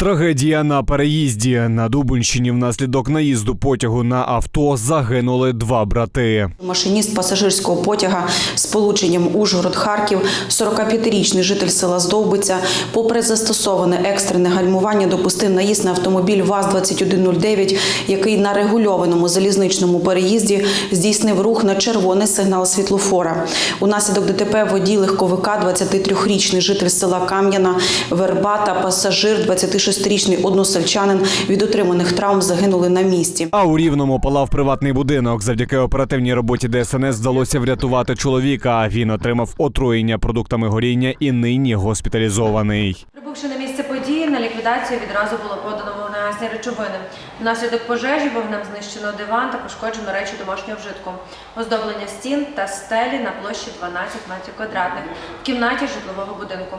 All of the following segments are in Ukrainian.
Трагедія на переїзді на Дубинщині внаслідок наїзду потягу на авто загинули два брати. Машиніст пасажирського потяга з полученням Ужгород-Харків, 45-річний житель села Здовбиця, попри застосоване екстрене гальмування, допустив наїзд на автомобіль ВАЗ-2109, який на регульованому залізничному переїзді здійснив рух на червоний сигнал світлофора. Унаслідок ДТП водій легковика, 23-річний житель села Кам'яна, Верба та пасажир, 26-річний односельчанин від отриманих травм загинули на місці. А у рівному палав приватний будинок. Завдяки оперативній роботі ДСНС вдалося врятувати чоловіка. Він отримав отруєння продуктами горіння і нині госпіталізований. Прибувши на місце події, на ліквідацію відразу було подано вогнегасні речовини. Внаслідок пожежі вогнем знищено диван та пошкоджено речі домашнього вжитку, оздоблення стін та стелі на площі 12 метрів квадратних в кімнаті житлового будинку.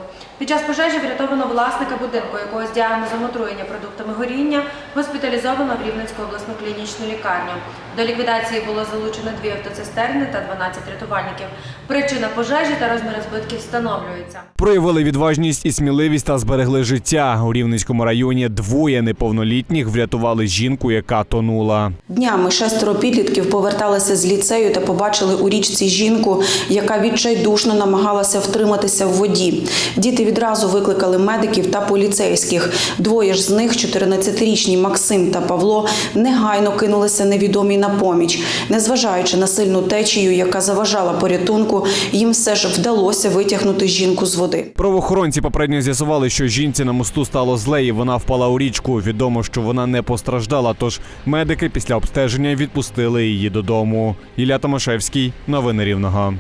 Час пожежі врятовано власника будинку, якого з діагнозом отруєння продуктами горіння госпіталізовано в Рівненську обласну клінічну лікарню. До ліквідації було залучено дві автоцистерни та 12 рятувальників. Причина пожежі та розміри збитків встановлюються. Проявили відважність і сміливість та зберегли життя. У Рівненському районі двоє неповнолітніх врятували жінку, яка тонула. Днями шестеро підлітків поверталися з ліцею та побачили у річці жінку, яка відчайдушно намагалася втриматися в воді. Діти відразу викликали медиків та поліцейських. Двоє ж з них, 14-річні Максим та Павло, негайно кинулися невідомі на поміч. Незважаючи на сильну течію, яка заважала порятунку, їм все ж вдалося витягнути жінку з води. Правоохоронці попередньо з'ясували, що жінці на мосту стало зле, і вона впала у річку. Відомо, що вона не постраждала. Тож медики після обстеження відпустили її додому. Ілля Томашевський, новини Рівного.